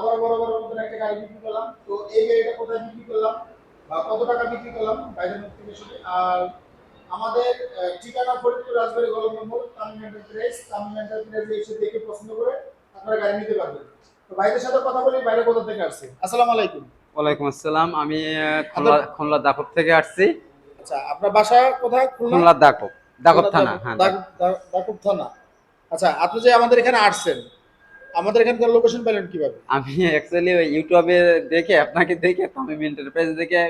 আবার বড় বড় নতুন একটা গাড়ি বিক্রি করলাম। তো এই গাড়িটা কোথায় বিক্রি করলাম বা কত টাকা বিক্রি করলাম বাইরের থেকে আর আমাদের ঠিকানা ফরিদপুর রাজবাড়ি গলম নম্বর তামিম এন্টারপ্রাইজ তামিম এন্টারপ্রাইজে এসে দেখে পছন্দ করে আপনারা গাড়ি নিতে পারবেন। তো ভাইদের সাথে কথা বলি বাইরে কোথা থেকে আসছে আসসালামু আলাইকুম। ওয়ালাইকুম আসসালাম। আমি আহ, খুলনা খুলনা দাকব থেকে আসছি। আচ্ছা আপনার বাসা কোথায়? খুলনা? দাকব দাকব থানা হ্যাঁ দাকব থানা। আচ্ছা আপনি যে আমাদের এখানে আসছেন আমাদের এখানকার লোকেশন পেলেন কীভাবে? আমি অ্যাকচুয়ালি ইউটিউবে দেখে আপনাকে দেখে আমি এন্টারপ্রাইজ দেখে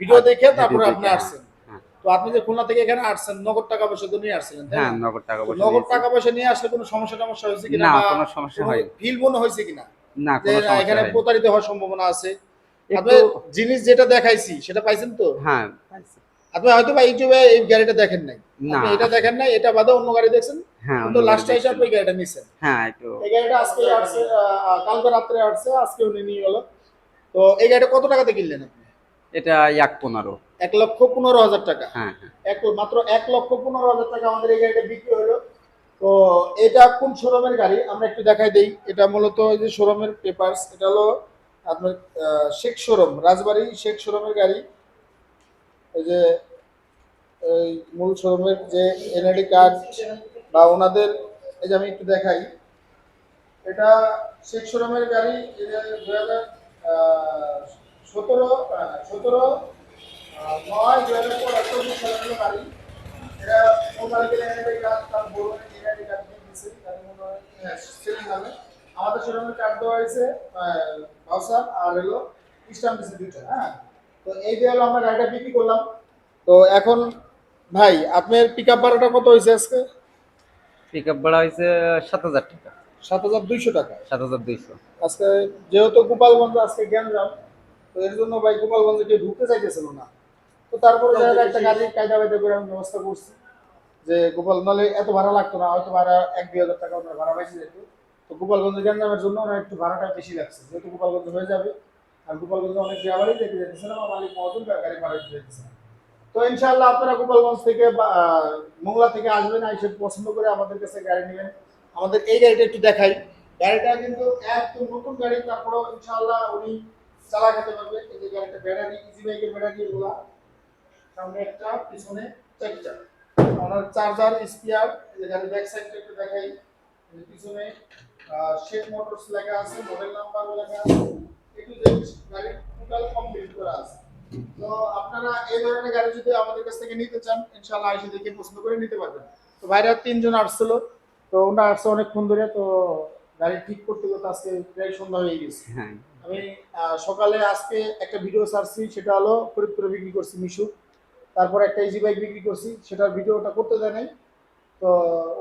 ভিডিও দেখে video তারপরে আপনি আসছেন। হ্যাঁ। তো আপনি যে খুলনা থেকে এখানে আসছেন নগদ টাকা পয়সা তো নিয়ে আসছিলেন তাই হ্যাঁ নগদ টাকা পয়সা নগদ টাকা পয়সা নিয়ে আসলে কোনো সমস্যা টমস্যা হয়েছে কিনা না কোনো সমস্যা হয়নি। ফিল মনে হয়েছে কিনা? না কোনো সমস্যা এখানে প্রতারিত হওয়ার সম্ভাবনা আছে। আপনি জিনিস যেটা দেখাইছি সেটা পাইছেন তো? হ্যাঁ পাইছি। আপনি হয়তো বা ইউটিউবে এই গাড়িটা দেখেন নাই। না। এটা দেখেন নাই এটা বাদে অন্য গাড়ি দেখছেন? হ্যাঁ অন্য লাস্টে এসে আপনি গাড়িটা নিছেন। হ্যাঁ একটু এই গাড়িটা আজকে আসছে কালকে রাত্রে আসছে আজকে উনি নিয়ে গেল। তো এই গাড়িটা কত টাকাতে কিনলেন আপনি? এটা এক পনেরো। এক লক্ষ পনেরো হাজার টাকা। হ্যাঁ হ্যাঁ। এক মাত্র এক লক্ষ পনেরো হাজার টাকা আমাদের এই গাড়িটা বিক্রি হলো। তো এটা কোন শোরুমের গাড়ি? আমরা একটু দেখাই দেই। এটা মূলত এই যে শোরুমের পেপারস এটা হলো আপনার শেখ শোরুম রাজবাড়ি শেখ শোরুমের গাড়ি। এই যে এই মূল শোরুমের যে এনআইডি কার্ড বা ওনাদের, এই যে আমি একটু দেখাই, এটা শেখ শোরুমের গাড়ি দু হাজার সতেরো সতেরো নয় দু হাজার চব্বিশ গাড়ি। এটা মোবাইল গেলে এনআইডি তার বড় এনআইডি আমাদের শোরুমের কার্ড দেওয়া হয়েছে ভাউসার আর হলো দিচ্ছে দুটো হ্যাঁ? তো এই দিয়ে হলো আমরা গাড়িটা বিক্রি করলাম। তো এখন ভাই আপনার পিক আপ ভাড়াটা কত হয়েছে আজকে? পিক আপ ভাড়া হয়েছে সাত হাজার টাকা। সাত হাজার দুইশো টাকা? সাত হাজার দুইশো। আজকে যেহেতু গোপালগঞ্জ আজকে গ্যাঞ্জাম তো এর জন্য ভাই গোপালগঞ্জে কেউ ঢুকতে চাইতেছিল না। তো তারপরে হোক একটা গাড়ির কায়দা বাইদা করে আমি ব্যবস্থা করছি যে গোপাল নাহলে এত ভাড়া লাগতো না হয়তো ভাড়া এক দুই হাজার টাকা ওনার ভাড়া পাইছে যেহেতু তো গোপালগঞ্জে গ্যাঞ্জামের জন্য ওনার একটু ভাড়াটা বেশি লাগছে। যেহেতু গোপালগঞ্জ হয়ে যাবে আর গোপালগঞ্জে অনেক ড্রাইভারই দেখতে যেতেছিলাম আমার মালিক মহাজন গাড়ি ভাড়া দিতে যেতেছিলাম তো ইনশাল্লাহ আপনারা গোপালগঞ্জ থেকে মোংলা থেকে আসবেন, এসে পছন্দ করে আমাদের কাছে গাড়ি নেবেন। আমাদের এই গাড়িটা একটু দেখাই। গাড়িটা কিন্তু একদম নতুন গাড়ি, তারপরেও ইনশাল্লাহ উনি চালা খেতে পারবে। এই যে গাড়িটা ব্যাটারি ইজি বাইকের ব্যাটারি এগুলা। সামনে একটা, পিছনে চারটা। ওনার চার্জার স্পিয়ার এই গাড়ির ব্যাক সাইডটা একটু দেখাই। পিছনে শেখ মোটরস লেখা আছে মডেল নাম্বার লেখা আছে। একটু যে গাড়ি টোটাল কমপ্লিট করা আছে। তো আপনারা এই ধরনের গাড়ি যদি আমাদের কাছ থেকে নিতে চান ইনশাআল্লাহ এসে দেখে পছন্দ করে নিতে পারবেন। তো বাইরে তিনজন আসছিল তো ওনারা আসছে অনেকক্ষণ ধরে তো গাড়ি ঠিক করতে করতে আজকে প্রায় সন্ধ্যা হয়ে গেছে। হ্যাঁ। আমি সকালে আজকে একটা ভিডিও ছাড়ছি সেটা হলো ফরিদপুরে বিক্রি করছি মিশু। তারপর একটা ইজি বাইক বিক্রি করছি সেটার ভিডিওটা করতে দেয় নাই। তো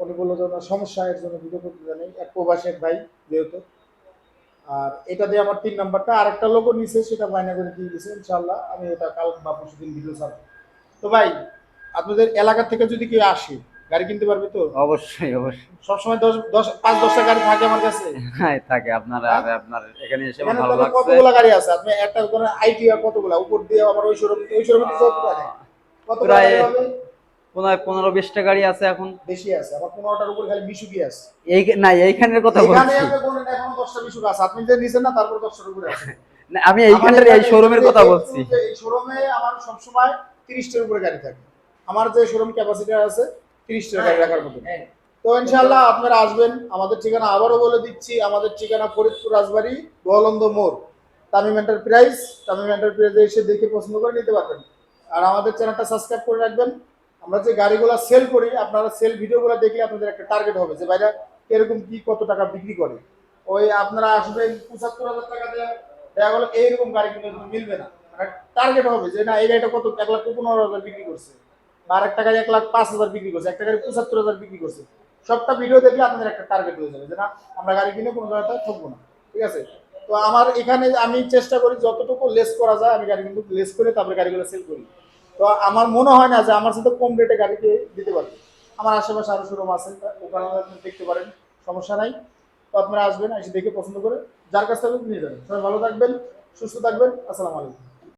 উনি বলল যে ওনার সমস্যা এর জন্য ভিডিও করতে দেয় নাই। এক প্রবাসী এক ভাই যেহেতু। আর এটা দিয়ে আমার তিন নাম্বারটা আরেকটা লোকও নিছে সেটা বায়না করে দিয়ে দিয়েছে ইনশাল্লাহ আমি ওটা কাল বা পরশু দিন ভিডিও ছাড়বো। তো ভাই আপনাদের এলাকা থেকে যদি কেউ আসে গাড়ি কিনতে পারবে তো? অবশ্যই অবশ্যই। সবসময় দশ দশ পাঁচ দশটা গাড়ি থাকে আমার কাছে। হ্যাঁ থাকে। আপনার আর আপনার এখানে এসে ভালো লাগছে। কতগুলো গাড়ি আছে? আপনি একটা করে আইটিআর কতগুলো? উপর দিয়ে আমার ওই শোরুম ওই শোরুমে তো কতগুলো প্রায় পনেরো বিশটা গাড়ি আছে এখন? বেশি আছে আমার পনেরোটার উপর খালি মিশুকি আছে। এই না এইখানের কথা এখানে বলছি। এখন দশটা মিশুক আছে। আপনি যে নিছেন না তারপর দশটার উপরে আছে। আমি এইখানের এই শোরুমের কথা বলছি। এই শোরুমে আমার সবসময় তিরিশটার উপরে গাড়ি থাকে। আমার যে শোরুম ক্যাপাসিটি আছে তিরিশটার গাড়ি রাখার মতো। তো ইনশাল্লাহ আপনারা আসবেন। আমাদের ঠিকানা আবারও বলে দিচ্ছি। আমাদের ঠিকানা ফরিদপুর রাজবাড়ি গোয়ালন্দ মোড়। তামিম এন্টারপ্রাইজ তামিম এন্টারপ্রাইজে এসে দেখে পছন্দ করে নিতে পারবেন। আর আমাদের চ্যানেলটা সাবস্ক্রাইব করে রাখবেন। আমরা যে গাড়িগুলো সেল করি, আপনারা সেল ভিডিওগুলো দেখলে আপনাদের একটা টার্গেট হবে যে ভাইরা এরকম কি কত টাকা বিক্রি করে। ওই আপনারা আসবেন পঁচাত্তর হাজার টাকা দিয়ে, দেখা গেলো এইরকম গাড়ি কিন্তু মিলবে না। টার্গেট হবে যে না, এই গাড়িটা কত, এক লাখ পনেরো হাজার বিক্রি করছে। বা আরেক গাড়ি এক লাখ পাঁচ হাজার বিক্রি করছে, একটা গাড়ি পঁচাত্তর হাজার বিক্রি করছে। সবটা ভিডিও দেখলে আপনাদের একটা টার্গেট হয়ে যাবে যে না, আমরা গাড়ি কিনে কোনো জায়গাটা ঠকবো না। ঠিক আছে? তো আমার এখানে আমি চেষ্টা করি যতটুকু লেস করা যায়, আমি গাড়ি কিন্তু লেস করে তারপরে গাড়িগুলো সেল করি। তো আমার মনে হয় না যে আমার সাথে কম রেটে গাড়িকে দিতে পারবে। আমার আশেপাশে আরও শোরুম আছে ওখানে আপনি দেখতে পারেন, সমস্যা নাই। তো আপনারা আসবেন, এসে দেখে পছন্দ করে, যার কাছ থেকে নিয়ে যাবেন। সবাই ভালো থাকবেন, সুস্থ থাকবেন, আসসালামু আলাইকুম।